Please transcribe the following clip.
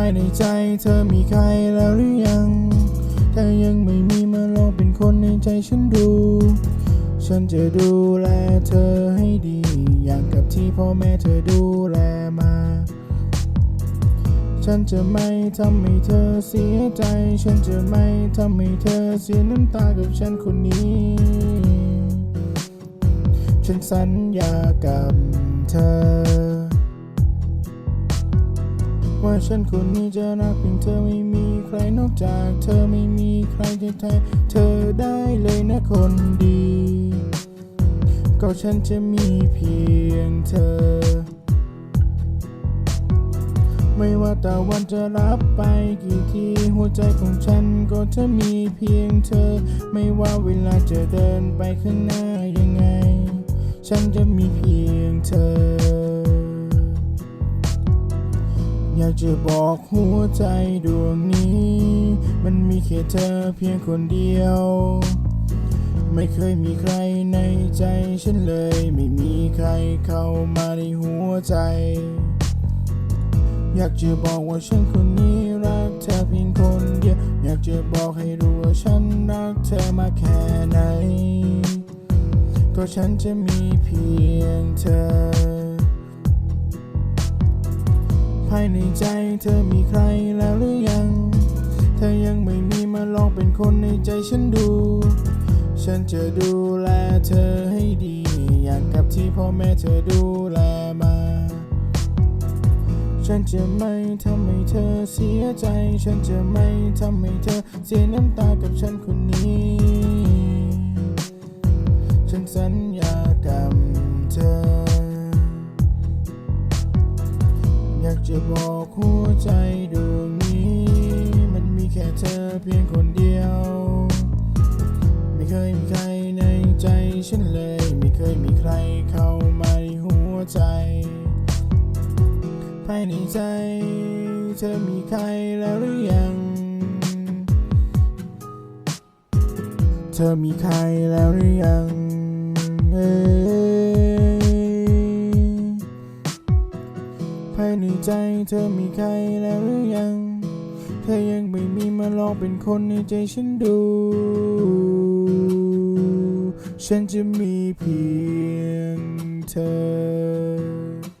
ายในใจเธอมีใครแล้วหรือยัง ถ้ายังไม่มีมาลองเป็นคนในใจฉันดู ฉันจะดูแลเธอให้ดี อย่างกับที่พ่อแม่เธอดูแลมา ฉันจะไม่ทำให้เธอเสียใจ ฉันจะไม่ทำให้เธอเสียน้ำตากับฉันคนนี้ ฉันสัญญากับเธอ ว่าฉันคนนี้จะรักเพียงเธอไม่มีใครนอกจากเธอไม่มีใครจะแทนเธอได้เลยนะคนดี ก็ฉันจะมีเพียงเธอ ไม่ว่าตะวันจะรับไปกี่ทีหัวใจของฉันก็จะมีเพียงเธอ ไม่ว่าเวลาจะเดินไปข้างหน้ายังไง ฉันจะมีเพียงเธอ อยากจะบอกหัวใจดวงนี้ มันมีแค่เธอเพียงคนเดียว ไม่เคยมีใครในใจฉันเลย ไม่มีใครเข้ามาในหัวใจ อยากจะบอกว่าฉันคนนี้รักเธอเพียงคนเดียว อยากจะบอกให้รู้ว่าฉันรักเธอมาแค่ไหนก็ฉันจะมีเพียงเธอ ในใจเธอมีใครแล้วหรือยังถ้ายังไม่มีมาลองเป็นคนในใจฉันดู ฉันจะดูแลเธอให้ดี อย่างกับที่พ่อแม่เธอดูแลมา ฉันจะไม่ทำให้เธอเสียใจ ฉันจะไม่ทำให้เธอเสียน้ำตากับฉันคนนี้ จะบอกหัวใจดวงนี้ มันมีแค่เธอเพียงคนเดียว ไม่เคยมีใครในใจฉันเลย ไม่เคยมีใครเข้ามาในหัวใจ ภายในใจ เธอมีใครแล้วหรือยัง เธอมีใครแล้วหรือยังเอ้ย ใจเธอมีใครแล้วหรือยัง เธอยังไม่มีมาลองเป็นคนในใจฉันดู ฉันจะมีเพียงเธอ